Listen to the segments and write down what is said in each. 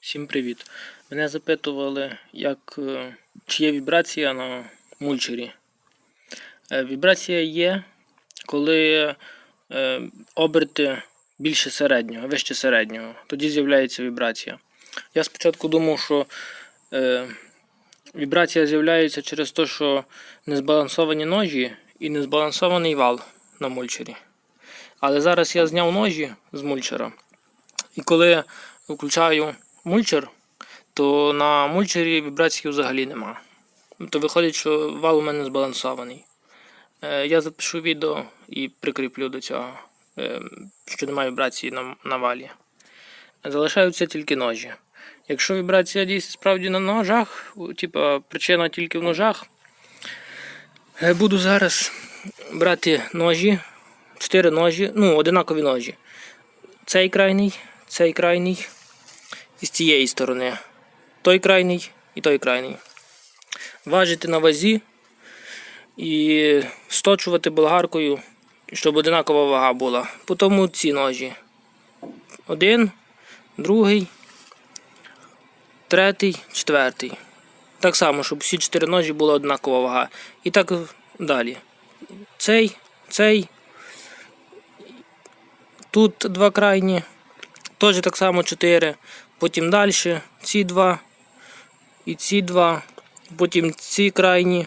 Всім привіт! Мене запитували, як, е, чи є вібрація на мульчері. Е, Вібрація є, коли е, оберти більше середнього, вище середнього. Тоді з'являється вібрація. Я спочатку думав, що вібрація з'являється через те, що незбалансовані ножі і незбалансований вал на мульчері. Але зараз я зняв ножі з мульчера. І коли включаю мульчер, то на мульчері вібрації взагалі нема. То виходить, що вал у мене збалансований. Е, Я запишу відео і прикріплю до цього, е, що немає вібрації на, на валі. Залишаються тільки ножі. Якщо вібрація дійсно справді на ножах, у- типа причина тільки в ножах, е, буду зараз брати ножі, чотири ножі, ну, одинакові ножі. Цей крайній, цей крайній і з цієї сторони. Той крайній і той крайній. Важити на вазі і сточувати болгаркою, щоб одинакова вага була. По тому ці ножі. Один, другий, третій, четвертий. Так само, щоб всі чотири ножі була однакова вага. І так далі. Цей, цей. Тут два крайні. Теж так само 4. Потім далі ці два. І ці два. Потім ці крайні.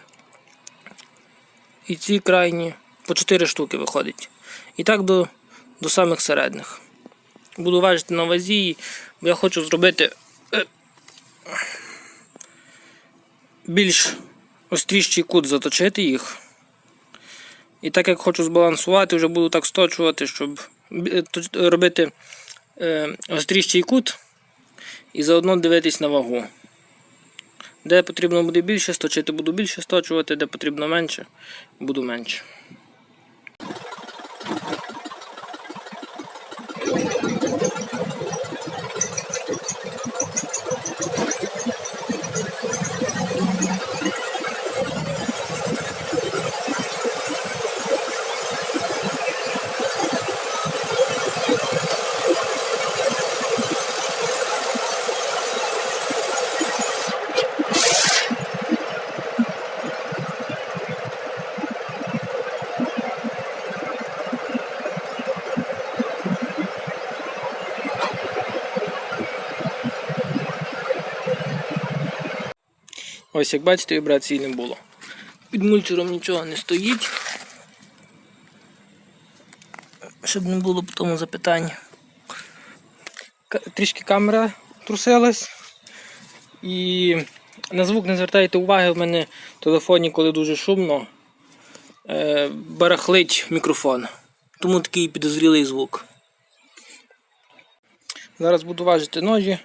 І ці крайні. По 4 штуки виходить. І так до, до самих середніх. Буду важити на вазі, бо я хочу зробити е, більш остріший кут заточити їх. І так як хочу збалансувати, вже буду так сточувати, щоб е, робити е, гостріший кут і заодно дивитись на вагу. Де потрібно буде більше сточити, буду більше сточувати, де потрібно менше, буду менше. Ось як бачите, вібрації не було. Під мульчером нічого не стоїть. Щоб не було по тому запитання. Трішки камера трусилась. І на звук не звертайте уваги, в мене в телефоні, коли дуже шумно, е, барахлить мікрофон. Тому такий підозрілий звук. Зараз буду важити ножі,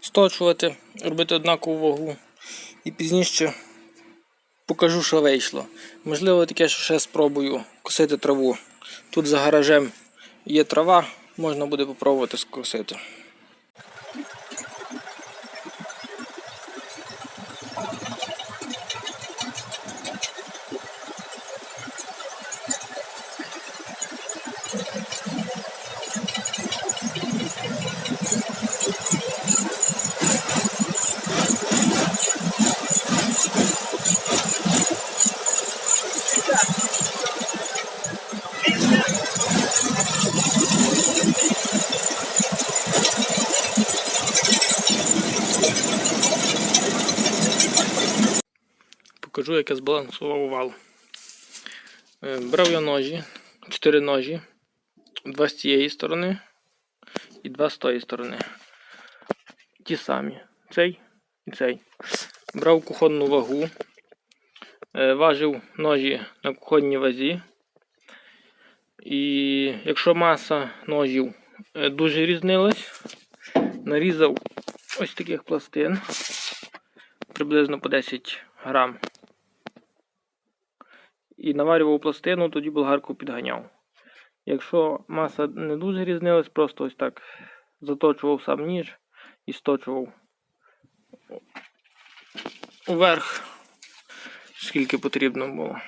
сточувати, робити однакову вагу. І пізніше покажу, що вийшло. Можливо, таке, що ще спробую косити траву. Тут за гаражем є трава, можна буде попробувати скосити. Покажу, як я збалансував вал. Е, Брав я ножі, 4 ножі, два з цієї сторони і два з тої сторони. Ті самі. Цей і цей. Брав кухонну вагу, е, важив ножі на кухонній вазі. І якщо маса ножів е, дуже різнилась, нарізав ось таких пластин приблизно по 10 грам. І наварював пластину, тоді болгарку підганяв. Якщо маса не дуже різнилась, просто ось так заточував сам ніж і сточував уверх, скільки потрібно було.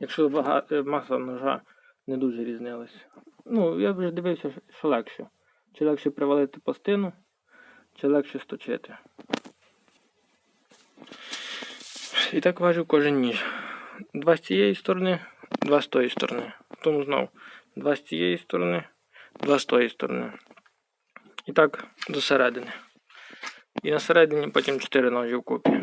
Якщо е, маса ножа не дуже різнилась. Ну, я вже дивився, що легше. чи легше привалити пластину, чи легше сточити. І так важив кожен ніж. Два з цієї сторони, два з тої сторони. Тому знову два з цієї сторони, два з тої сторони. І так до середини. І на середині потім 4 ножі вкупі.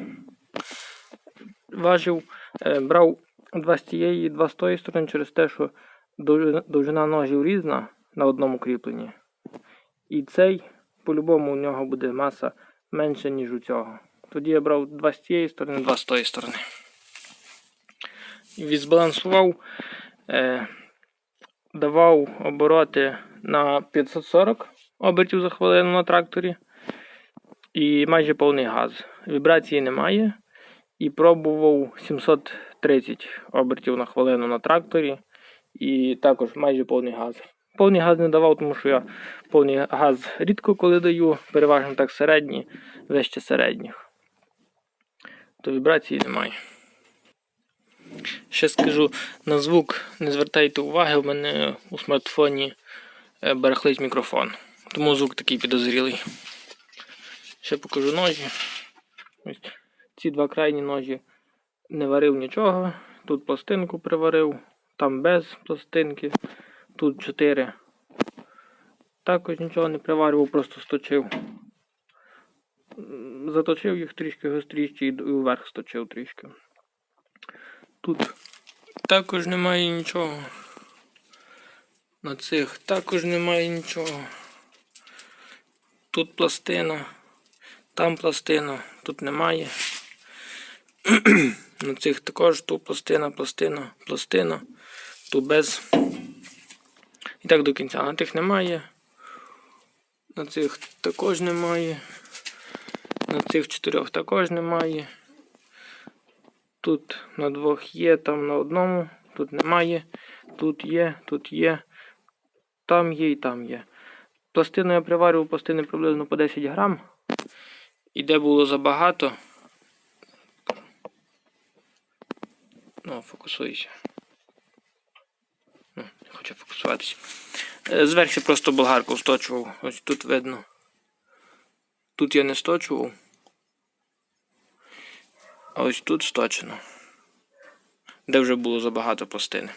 Важив, е, брав два з цієї і два з тої сторони через те, що довжина ножів різна на одному кріпленні. І цей, по-любому, у нього буде маса менша, ніж у цього. Тоді я брав два з цієї сторони, два з тої сторони. І відзбалансував, е, давав обороти на 540 обертів за хвилину на тракторі. І майже повний газ. Вібрації немає. І пробував 730 обертів на хвилину на тракторі. І також майже повний газ. Повний газ не давав, тому що я повний газ рідко коли даю, переважно так середній, вище середніх. То вібрації немає. Ще скажу на звук, не звертайте уваги, у мене у смартфоні е, барахлить мікрофон. Тому звук такий підозрілий. Ще покажу ножі. Ці два крайні ножі не варив нічого. Тут пластинку приварив, там без пластинки. Тут чотири. Також нічого не приварював, просто сточив. Заточив їх трішки гостріші і вверх сточив трішки. Тут також немає нічого. На цих також немає нічого. Тут пластина, там пластина, тут немає. На цих також тут пластина, пластина, пластина, тут без. І так до кінця. На тих немає. На цих також немає. На цих чотирьох також немає. Тут на двох є, там на одному, тут немає. Тут є, тут є. Там є і там є. Пластину я приварював пластини приблизно по 10 грам. І де було забагато. Ну, фокусуйся. Ну, не хочу фокусуватися. Е, Зверху просто болгарку сточував. Ось тут видно. Тут я не сточував. А ось тут сточено. Де вже було забагато пластини.